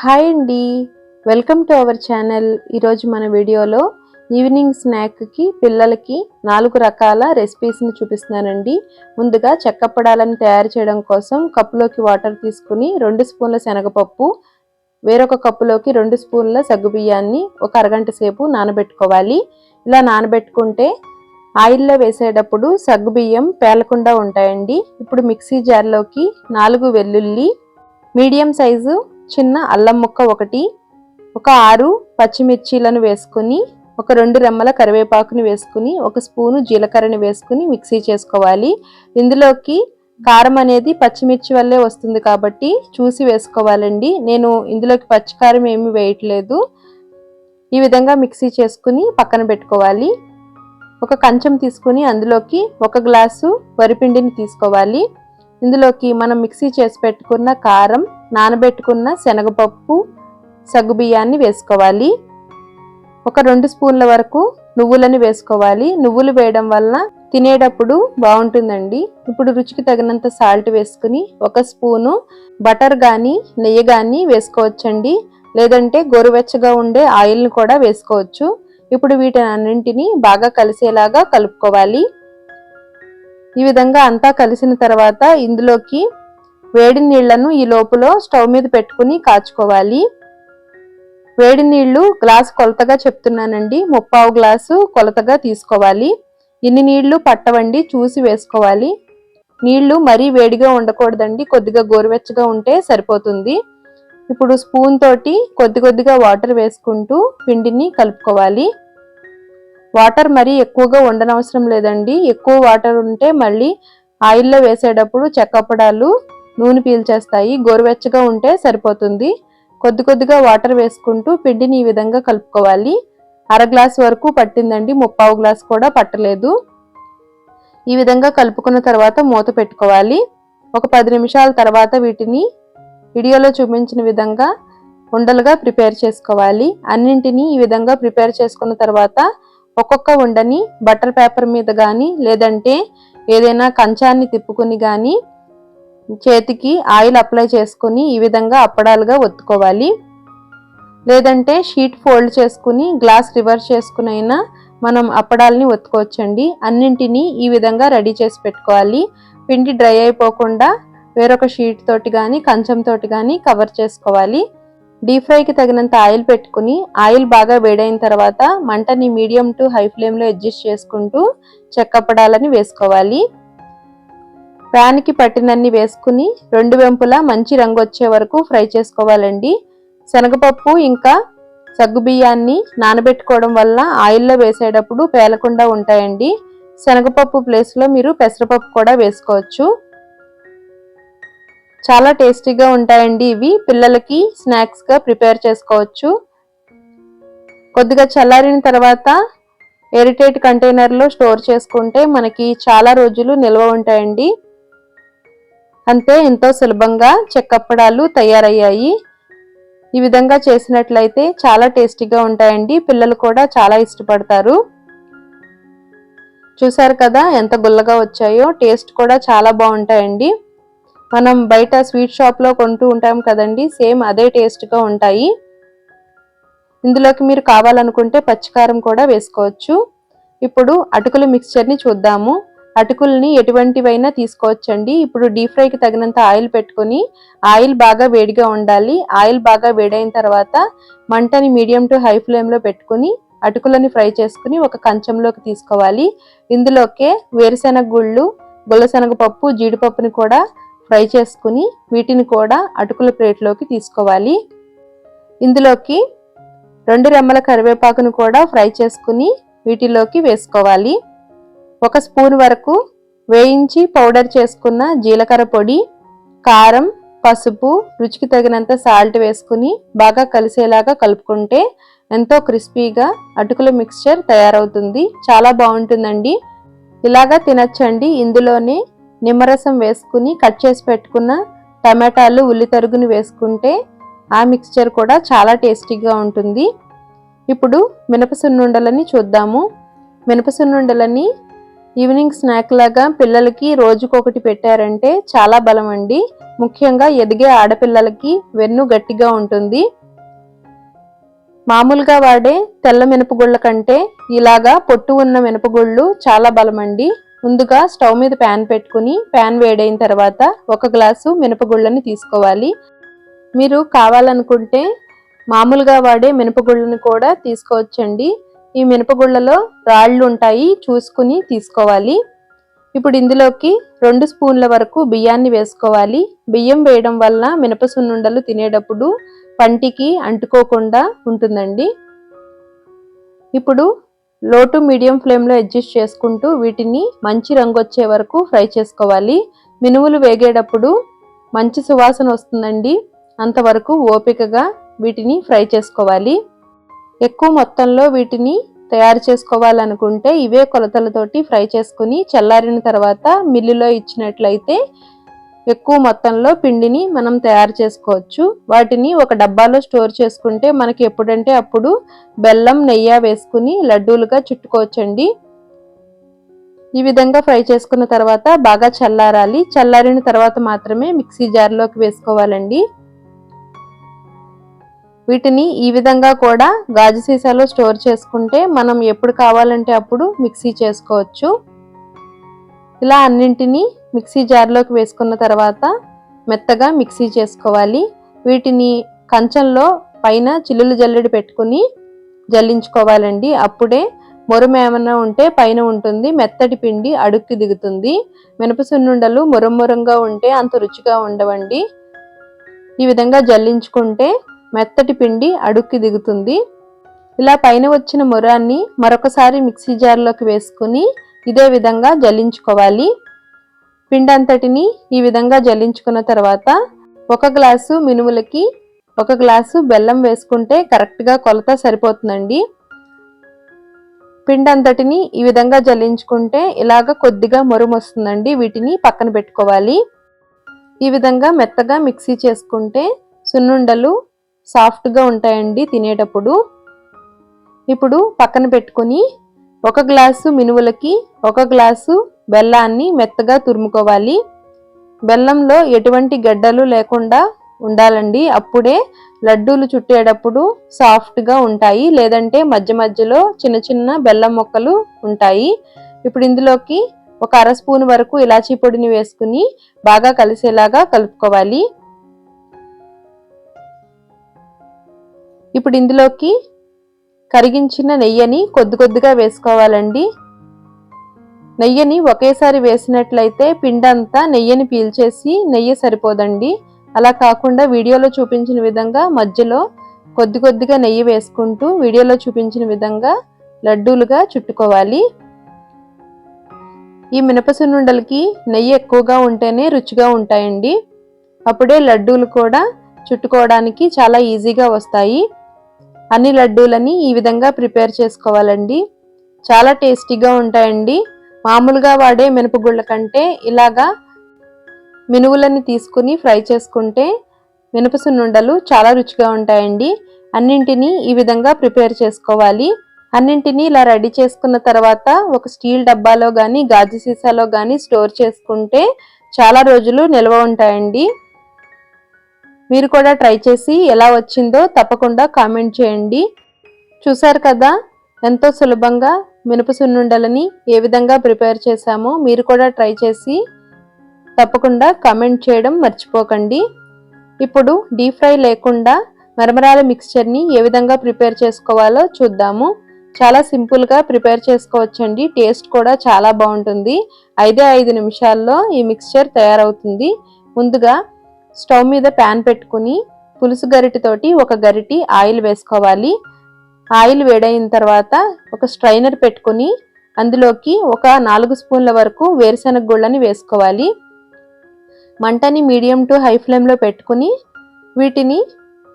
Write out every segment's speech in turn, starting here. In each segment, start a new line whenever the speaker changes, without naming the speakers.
Hi అండి. Welcome to our channel. ఈరోజు మన వీడియోలో ఈవినింగ్ స్నాక్కి పిల్లలకి నాలుగు రకాల రెసిపీస్ని చూపిస్తున్నానండి. ముందుగా చెక్కపడాలను తయారు చేయడం కోసం కప్పులోకి వాటర్ తీసుకుని రెండు స్పూన్ల శనగపప్పు వేరొక కప్పులోకి రెండు స్పూన్ల సగ్గుబియ్యాన్ని ఒక అరగంట సేపు నానబెట్టుకోవాలి. ఇలా నానబెట్టుకుంటే ఆయిల్లో వేసేటప్పుడు సగ్గుబియ్యం పేలకుండా ఉంటాయండి. ఇప్పుడు మిక్సీ జార్లోకి నాలుగు వెల్లుల్లి మీడియం సైజు చిన్న అల్లం ముక్క ఒకటి ఒక ఆరు పచ్చిమిర్చీలను వేసుకుని ఒక రెండు రెమ్మల కరివేపాకుని వేసుకుని ఒక స్పూను జీలకర్రని వేసుకుని మిక్సీ చేసుకోవాలి. ఇందులోకి కారం అనేది పచ్చిమిర్చి వల్లే వస్తుంది కాబట్టి చూసి వేసుకోవాలండి. నేను ఇందులోకి పచ్చికారం ఏమి వేయట్లేదు. ఈ విధంగా మిక్సీ చేసుకుని పక్కన పెట్టుకోవాలి. ఒక కంచం తీసుకుని అందులోకి ఒక గ్లాసు వరిపిండిని తీసుకోవాలి. ఇందులోకి మనం మిక్సీ చేసి పెట్టుకున్న కారం నానబెట్టుకున్న శనగపప్పు సగ్గుబియ్యాన్ని వేసుకోవాలి. ఒక రెండు స్పూన్ల వరకు నువ్వులని వేసుకోవాలి. నువ్వులు వేయడం వలన తినేటప్పుడు బాగుంటుందండి. ఇప్పుడు రుచికి తగినంత సాల్ట్ వేసుకుని ఒక స్పూను బటర్ కానీ నెయ్యి కానీ వేసుకోవచ్చండి. లేదంటే గోరువెచ్చగా ఉండే ఆయిల్ని కూడా వేసుకోవచ్చు. ఇప్పుడు వీటన్నింటినీ బాగా కలిసేలాగా కలుపుకోవాలి. ఈ విధంగా అంతా కలిసిన తర్వాత ఇందులోకి వేడి నీళ్ళను ఈ లోపల స్టవ్ మీద పెట్టుకుని కాచుకోవాలి. వేడి నీళ్ళు గ్లాస్ కొలతగా చెప్తున్నానండి. ముప్పావు గ్లాసు కొలతగా తీసుకోవాలి. ఇన్ని నీళ్ళు పట్టవండి చూసి వేసుకోవాలి. నీళ్ళు మరీ వేడిగా ఉండకూడదండి. కొద్దిగా గోరువెచ్చగా ఉంటే సరిపోతుంది. ఇప్పుడు స్పూన్ తోటి కొద్ది కొద్దిగా వాటర్ వేసుకుంటూ పిండిని కలుపుకోవాలి. వాటర్ మరీ ఎక్కువగా ఉండనవసరం లేదండి. ఎక్కువ వాటర్ ఉంటే మళ్ళీ ఆయిల్లో వేసేటప్పుడు చెక్కపడాలు నూనె పీల్చేస్తాయి. గోరువెచ్చగా ఉంటే సరిపోతుంది. కొద్ది కొద్దిగా వాటర్ వేసుకుంటూ పిండిని ఈ విధంగా కలుపుకోవాలి. అర గ్లాస్ వరకు పట్టిందండి. ముప్పావు గ్లాస్ కూడా పట్టలేదు. ఈ విధంగా కలుపుకున్న తర్వాత మూత పెట్టుకోవాలి. ఒక పది నిమిషాల తర్వాత వీటిని వీడియోలో చూపించిన విధంగా ఉండలుగా ప్రిపేర్ చేసుకోవాలి. అన్నింటినీ ఈ విధంగా ప్రిపేర్ చేసుకున్న తర్వాత ఒక్కొక్క ఉండని బటర్ పేపర్ మీద కానీ లేదంటే ఏదైనా కంచాన్ని తిప్పుకుని కానీ చేతికి ఆయిల్ అప్లై చేసుకుని ఈ విధంగా అప్పడాలుగా ఒత్తుకోవాలి. లేదంటే షీట్ ఫోల్డ్ చేసుకుని గ్లాస్ రివర్స్ చేసుకునైనా మనం అప్పడాలని ఒత్తుకోవచ్చండి. అన్నింటినీ ఈ విధంగా రెడీ చేసి పెట్టుకోవాలి. పిండి డ్రై అయిపోకుండా వేరొక షీట్ తోటి కానీ కంచం తోటి కానీ కవర్ చేసుకోవాలి. డీప్ ఫ్రైకి తగినంత ఆయిల్ పెట్టుకుని ఆయిల్ బాగా వేడైన తర్వాత మంటని మీడియం టు హై ఫ్లేమ్లో అడ్జస్ట్ చేసుకుంటూ చెక్కపడాలని వేసుకోవాలి. ప్యాన్కి పట్టినన్ని వేసుకుని రెండు వెంపులా మంచి రంగు వచ్చే వరకు ఫ్రై చేసుకోవాలండి. శనగపప్పు ఇంకా సగ్గుబియ్యాన్ని నానబెట్టుకోవడం వల్ల ఆయిల్లో వేసేటప్పుడు పేలకుండా ఉంటాయండి. శనగపప్పు ప్లేస్లో మీరు పెసరపప్పు కూడా వేసుకోవచ్చు. చాలా టేస్టీగా ఉంటాయండి ఇవి. పిల్లలకి స్నాక్స్గా ప్రిపేర్ చేసుకోవచ్చు. కొద్దిగా చల్లారిన తర్వాత ఎరిటేట్ కంటైనర్లో స్టోర్ చేసుకుంటే మనకి చాలా రోజులు నిల్వ ఉంటాయండి. అంతే ఎంతో సులభంగా చెక్కప్పడాలు తయారయ్యాయి. ఈ విధంగా చేసినట్లయితే చాలా టేస్టీగా ఉంటాయండి. పిల్లలు కూడా చాలా ఇష్టపడతారు. చూసారు కదా ఎంత గుల్లగా వచ్చాయో. టేస్ట్ కూడా చాలా బాగుంటాయండి. మనం బయట స్వీట్ షాప్లో కొంటూ ఉంటాం కదండి సేమ్ అదే టేస్ట్గా ఉంటాయి. ఇందులోకి మీరు కావాలనుకుంటే పచ్చికారం కూడా వేసుకోవచ్చు. ఇప్పుడు అటుకుల మిక్స్చర్ని చూద్దాము. అటుకుల్ని ఎటువంటివైనా తీసుకోవచ్చండి. ఇప్పుడు డీప్ ఫ్రైకి తగినంత ఆయిల్ పెట్టుకొని ఆయిల్ బాగా వేడిగా ఉండాలి. ఆయిల్ బాగా వేడైన తర్వాత మంటని మీడియం టు హై ఫ్లేమ్లో పెట్టుకుని అటుకులని ఫ్రై చేసుకుని ఒక కంచంలోకి తీసుకోవాలి. ఇందులోకే వేరుశెనగ గుళ్ళు గుల్లశనగ పప్పు జీడిపప్పుని కూడా ఫ్రై చేసుకుని వీటిని కూడా అటుకుల ప్లేట్లోకి తీసుకోవాలి. ఇందులోకి రెండు రెమ్మల కరివేపాకును కూడా ఫ్రై చేసుకుని వీటిలోకి వేసుకోవాలి. ఒక స్పూన్ వరకు వేయించి పౌడర్ చేసుకున్న జీలకర్ర పొడి కారం పసుపు రుచికి తగినంత సాల్ట్ వేసుకుని బాగా కలిసేలాగా కలుపుకుంటే ఎంతో క్రిస్పీగా అటుకుల మిక్స్చర్ తయారవుతుంది. చాలా బాగుంటుందండి. ఇలాగా తినచ్చండి. ఇందులోనే నిమ్మరసం వేసుకుని కట్ చేసి పెట్టుకున్న టమాటాలు ఉల్లి తరుగుని వేసుకుంటే ఆ మిక్స్చర్ కూడా చాలా టేస్టీగా ఉంటుంది. ఇప్పుడు మినపసున్నుండలని చూద్దాము. మినపసున్నుండలని ఈవినింగ్ స్నాక్ లాగా పిల్లలకి రోజుకొకటి పెట్టారంటే చాలా బలం అండి. ముఖ్యంగా ఎదిగే ఆడపిల్లలకి వెన్ను గట్టిగా ఉంటుంది. మామూలుగా వాడే తెల్ల మినపగుళ్ళ కంటే ఇలాగా పొట్టు ఉన్న మినపగుళ్ళు చాలా బలమండి. ముందుగా స్టవ్ మీద ప్యాన్ పెట్టుకుని ప్యాన్ వేడైన తర్వాత ఒక గ్లాసు మినపగుళ్ళని తీసుకోవాలి. మీరు కావాలనుకుంటే మామూలుగా వాడే మినపగుళ్ళని కూడా తీసుకోవచ్చండి. ఈ మినపగుళ్ళలో రాళ్ళు ఉంటాయి చూసుకుని తీసుకోవాలి. ఇప్పుడు ఇందులోకి రెండు స్పూన్ల వరకు బియ్యాన్ని వేసుకోవాలి. బియ్యం వేయడం వల్ల మినప సున్నుండలు తినేటప్పుడు పంటికి అంటుకోకుండా ఉంటుందండి. ఇప్పుడు లో టు మీడియం ఫ్లేమ్లో అడ్జస్ట్ చేసుకుంటూ వీటిని మంచి రంగు వచ్చే వరకు ఫ్రై చేసుకోవాలి. మినుములు వేగేటప్పుడు మంచి సువాసన వస్తుందండి. అంతవరకు ఓపికగా వీటిని ఫ్రై చేసుకోవాలి. ఎక్కువ మొత్తంలో వీటిని తయారు చేసుకోవాలనుకుంటే ఇవే కొలతలతోటి ఫ్రై చేసుకుని చల్లారిన తర్వాత మిల్లులో ఇచ్చినట్లయితే ఎక్కువ మొత్తంలో పిండిని మనం తయారు చేసుకోవచ్చు. వాటిని ఒక డబ్బాలో స్టోర్ చేసుకుంటే మనకి ఎప్పుడంటే అప్పుడు బెల్లం నెయ్యి వేసుకుని లడ్డూలుగా చుట్టుకోవచ్చండి. ఈ విధంగా ఫ్రై చేసుకున్న తర్వాత బాగా చల్లారాలి. చల్లారిన తర్వాత మాత్రమే మిక్సీ జార్లోకి వేసుకోవాలండి. వీటిని ఈ విధంగా కూడా గాజు సీసాలో స్టోర్ చేసుకుంటే మనం ఎప్పుడు కావాలంటే అప్పుడు మిక్సీ చేసుకోవచ్చు. ఇలా అన్నింటినీ మిక్సీ జార్లోకి వేసుకున్న తర్వాత మెత్తగా మిక్సీ చేసుకోవాలి. వీటిని కంచంలో పైన చిల్లులు జల్లెడి పెట్టుకుని జల్లించుకోవాలండి. అప్పుడే మొరం ఏమైనా ఉంటే పైన ఉంటుంది. మెత్తటి పిండి అడుక్కి దిగుతుంది. మినపసున్నుండలు మొరం మొరంగా ఉంటే అంత రుచిగా ఉండవండి. ఈ విధంగా జల్లించుకుంటే మెత్తటి పిండి అడుక్కి దిగుతుంది. ఇలా పైన వచ్చిన మురాన్ని మరొకసారి మిక్సీ జార్లోకి వేసుకుని ఇదే విధంగా జల్లించుకోవాలి. పిండంతటిని ఈ విధంగా జల్లించుకున్న తర్వాత ఒక గ్లాసు మినుములకి ఒక గ్లాసు బెల్లం వేసుకుంటే కరెక్ట్గా కొలత సరిపోతుందండి. పిండంతటిని ఈ విధంగా జల్లించుకుంటే ఇలాగ కొద్దిగా మొరుము వస్తుందండి వీటిని పక్కన పెట్టుకోవాలి. ఈ విధంగా మెత్తగా మిక్సీ చేసుకుంటే సున్నుండలు సాఫ్ట్గా ఉంటాయండి తినేటప్పుడు. ఇప్పుడు పక్కన పెట్టుకొని ఒక గ్లాసు మినువులకి ఒక గ్లాసు బెల్లాన్ని మెత్తగా తురుముకోవాలి. బెల్లంలో ఎటువంటి గడ్డలు లేకుండా ఉండాలండి. అప్పుడే లడ్డూలు చుట్టేటప్పుడు సాఫ్ట్గా ఉంటాయి. లేదంటే మధ్య మధ్యలో చిన్న చిన్న బెల్లం మొక్కలు ఉంటాయి. ఇప్పుడు ఇందులోకి ఒక అర స్పూన్ వరకు ఇలాచీ పొడిని వేసుకుని బాగా కలిసేలాగా కలుపుకోవాలి. ఇప్పుడు ఇందులోకి కరిగించిన నెయ్యిని కొద్ది కొద్దిగా వేసుకోవాలండి. నెయ్యిని ఒకేసారి వేసినట్లయితే పిండంతా నెయ్యిని పీల్చేసి నెయ్యి సరిపోదండి. అలా కాకుండా వీడియోలో చూపించిన విధంగా మధ్యలో కొద్ది కొద్దిగా నెయ్యి వేసుకుంటూ వీడియోలో చూపించిన విధంగా లడ్డూలుగా చుట్టుకోవాలి. ఈ మినపసున్నుండలకి నెయ్యి ఎక్కువగా ఉంటేనే రుచిగా ఉంటాయండి. అప్పుడే లడ్డూలు కూడా చుట్టుకోవడానికి చాలా ఈజీగా వస్తాయి. అన్ని లడ్డూలని ఈ విధంగా ప్రిపేర్ చేసుకోవాలండి. చాలా టేస్టీగా ఉంటాయండి. మామూలుగా వాడే మినపగుళ్ళ కంటే ఇలాగా మినువులని తీసుకుని ఫ్రై చేసుకుంటే మినపసున్నుండలు చాలా రుచిగా ఉంటాయండి. అన్నింటినీ ఈ విధంగా ప్రిపేర్ చేసుకోవాలి. అన్నింటినీ ఇలా రెడీ చేసుకున్న తర్వాత ఒక స్టీల్ డబ్బాలో కానీ గాజు సీసాలో కానీ స్టోర్ చేసుకుంటే చాలా రోజులు నిల్వ ఉంటాయండి. మీరు కూడా ట్రై చేసి ఎలా వచ్చిందో తప్పకుండా కామెంట్ చేయండి. చూసారు కదా? ఎంతో సులభంగా మినప సున్నుండలని ఏ విధంగా ప్రిపేర్ చేశామో మీరు కూడా ట్రై చేసి తప్పకుండా కామెంట్ చేయడం మర్చిపోకండి. ఇప్పుడు డీప్ ఫ్రై లేకుండా మరమరాల మిక్స్చర్ని ఏ విధంగా ప్రిపేర్ చేసుకోవాలో చూద్దాము. చాలా సింపుల్గా ప్రిపేర్ చేసుకోవచ్చండి. టేస్ట్ కూడా చాలా బాగుంటుంది. ఐదే ఐదు నిమిషాల్లో ఈ మిక్స్చర్ తయారవుతుంది. ముందుగా స్టవ్ మీద ప్యాన్ పెట్టుకుని పులుసు గరిటితోటి ఒక గరిటి ఆయిల్ వేసుకోవాలి. ఆయిల్ వేడైన తర్వాత ఒక స్ట్రైనర్ పెట్టుకుని అందులోకి ఒక నాలుగు స్పూన్ల వరకు వేరుశనగ గుళ్ళని వేసుకోవాలి. మంటని మీడియం టు హై ఫ్లేమ్లో పెట్టుకుని వీటిని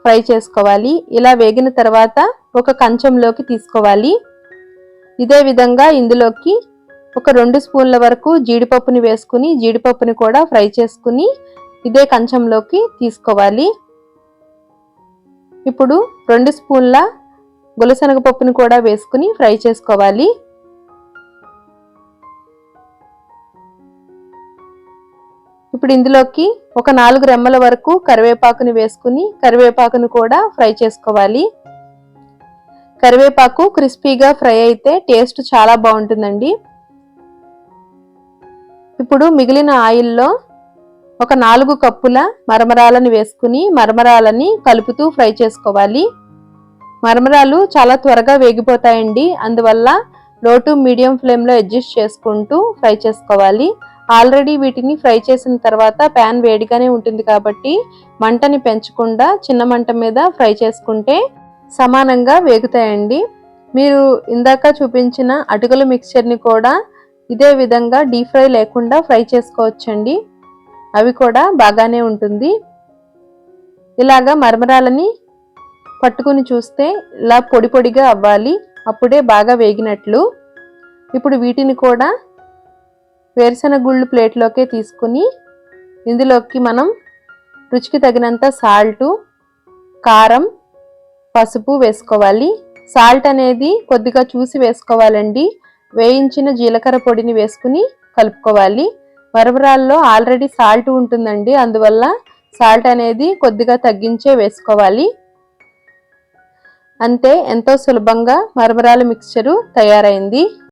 ఫ్రై చేసుకోవాలి. ఇలా వేగిన తర్వాత ఒక కంచంలోకి తీసుకోవాలి. ఇదే విధంగా ఇందులోకి ఒక రెండు స్పూన్ల వరకు జీడిపప్పుని వేసుకుని జీడిపప్పుని కూడా ఫ్రై చేసుకుని ఇదే కంచంలోకి తీసుకోవాలి. ఇప్పుడు రెండు స్పూన్ల గులసెనగ పప్పును కూడా వేసుకుని ఫ్రై చేసుకోవాలి. ఇప్పుడు ఇందులోకి ఒక నాలుగు రెమ్మల వరకు కరివేపాకుని వేసుకుని కరివేపాకును కూడా ఫ్రై చేసుకోవాలి. కరివేపాకు క్రిస్పీగా ఫ్రై అయితే టేస్ట్ చాలా బాగుంటుందండి. ఇప్పుడు మిగిలిన ఆయిల్లో ఒక నాలుగు కప్పుల మరమరాలను వేసుకుని మరమరాలని కలుపుతూ ఫ్రై చేసుకోవాలి. మరమరాలు చాలా త్వరగా వేగిపోతాయండి. అందువల్ల లో టు మీడియం ఫ్లేమ్లో అడ్జస్ట్ చేసుకుంటూ ఫ్రై చేసుకోవాలి. ఆల్రెడీ వీటిని ఫ్రై చేసిన తర్వాత ప్యాన్ వేడిగానే ఉంటుంది కాబట్టి మంటని పెంచకుండా చిన్న మంట మీద ఫ్రై చేసుకుంటే సమానంగా వేగుతాయండి. మీరు ఇందాక చూపించిన అటుకుల మిక్చర్ని కూడా ఇదే విధంగా డీప్ ఫ్రై లేకుండా ఫ్రై చేసుకోవచ్చండి. అవి కూడా బాగానే ఉంటుంది. ఇలాగా మరమరాలని పట్టుకుని చూస్తే ఇలా పొడి పొడిగా అవ్వాలి. అప్పుడే బాగా వేగినట్లు. ఇప్పుడు వీటిని కూడా వేరుశెనగ గుళ్ళు ప్లేట్లోకే తీసుకుని ఇందులోకి మనం రుచికి తగినంత సాల్టు కారం పసుపు వేసుకోవాలి. సాల్ట్ అనేది కొద్దిగా చూసి వేసుకోవాలండి. వేయించిన జీలకర్ర పొడిని వేసుకుని కలుపుకోవాలి. మరమరాల్లో ఆల్రెడీ సాల్ట్ ఉంటుందండి. అందువల్ల సాల్ట్ అనేది కొద్దిగా తగ్గించే వేసుకోవాలి. అంతే ఎంతో సులభంగా మరమరాల మిక్చరు తయారైంది.